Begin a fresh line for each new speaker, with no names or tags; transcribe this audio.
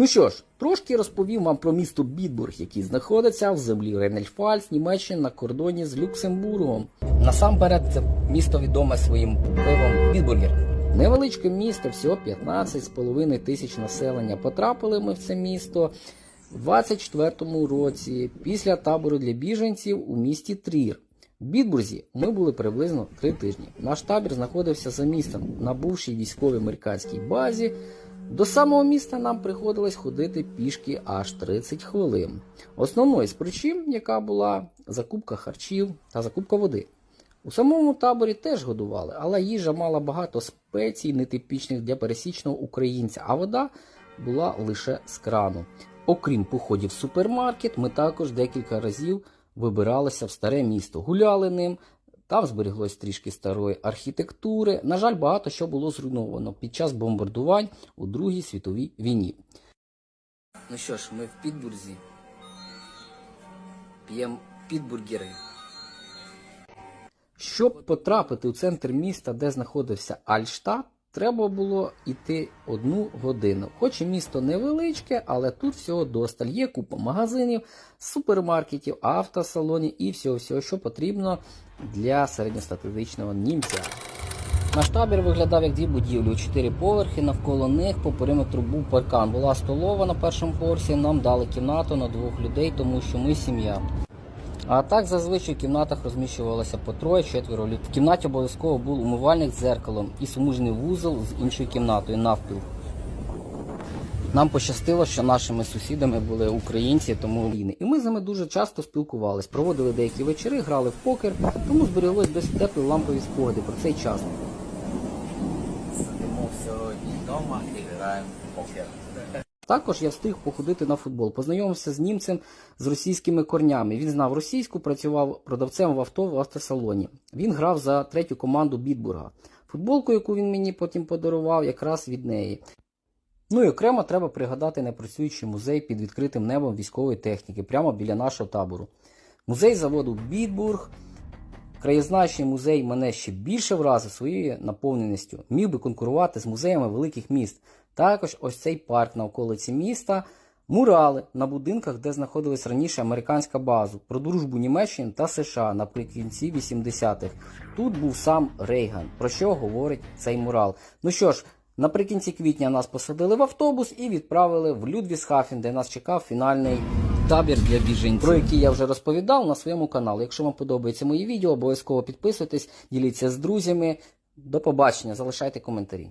Ну що ж, трошки розповім вам про місто Бідбург, який знаходиться в землі Рейнельфальц, Німеччини на кордоні з Люксембургом. Насамперед, це місто відоме своїм пивом Бідбургер. Невеличке місто, всього 15,5 тисяч населення. Потрапили ми в це місто в 24-му році після табору для біженців у місті Трір. В Бідбурзі ми були приблизно три тижні. Наш табір знаходився за містом на бувшій військовій американській базі. До самого міста нам приходилось ходити пішки аж 30 хвилин. Основною з причин, яка була закупка харчів та закупка води. У самому таборі теж годували, але їжа мала багато спецій, нетипічних для пересічного українця, а вода була лише з крану. Окрім походів в супермаркет, ми також декілька разів вибиралися в старе місто, гуляли ним. Там збереглось трішки старої архітектури. На жаль, багато що було зруйновано під час бомбардувань у Другій світовій війні. Ну що ж, ми в Підбурзі. П'ємо підбургери. Щоб потрапити у центр міста, де знаходився Альштадт, треба було йти одну годину. Хоч і місто невеличке, але тут всього досталь. Є купа магазинів, супермаркетів, автосалонів і всього, всього, що потрібно для середньостатистичного німця. Наш табір виглядав як дві будівлі чотири поверхи. Навколо них по периметру був паркан. Була столова на першому поверсі. Нам дали кімнату на двох людей, тому що ми сім'я. А так зазвичай в кімнатах розміщувалося по троє-четверо людей. В кімнаті обов'язково був умивальник з дзеркалом і суміжний вузол з іншою кімнатою навпіл. Нам пощастило, що нашими сусідами були українці, тому і ми з ними дуже часто спілкувались, проводили деякі вечори, грали в покер, тому збереглось досить теплі лампові спогади про цей час.
Сидимо сьогодні вдома і граємо в покер.
Також я встиг походити на футбол, познайомився з німцем з російськими корнями. Він знав російську, працював продавцем в авто в автосалоні. Він грав за третю команду Бітбурга. Футболку, яку він мені потім подарував, якраз від неї. Ну і окремо треба пригадати непрацюючий музей під відкритим небом військової техніки, прямо біля нашого табору. Музей заводу Бітбург. Краєзнавчий музей мене ще більше вразив своєю наповненістю, міг би конкурувати з музеями великих міст. Також ось цей парк на околиці міста, мурали на будинках, де знаходилась раніше американська база, про дружбу Німеччини та США наприкінці 80-х. Тут був сам Рейган, про що говорить цей мурал. Ну що ж, наприкінці квітня нас посадили в автобус і відправили в Людвісхафен, де нас чекав фінальний табір для біженців, про який я вже розповідав на своєму каналі. Якщо вам подобається мої відео, обов'язково підписуйтесь, діліться з друзями. До побачення, залишайте коментарі.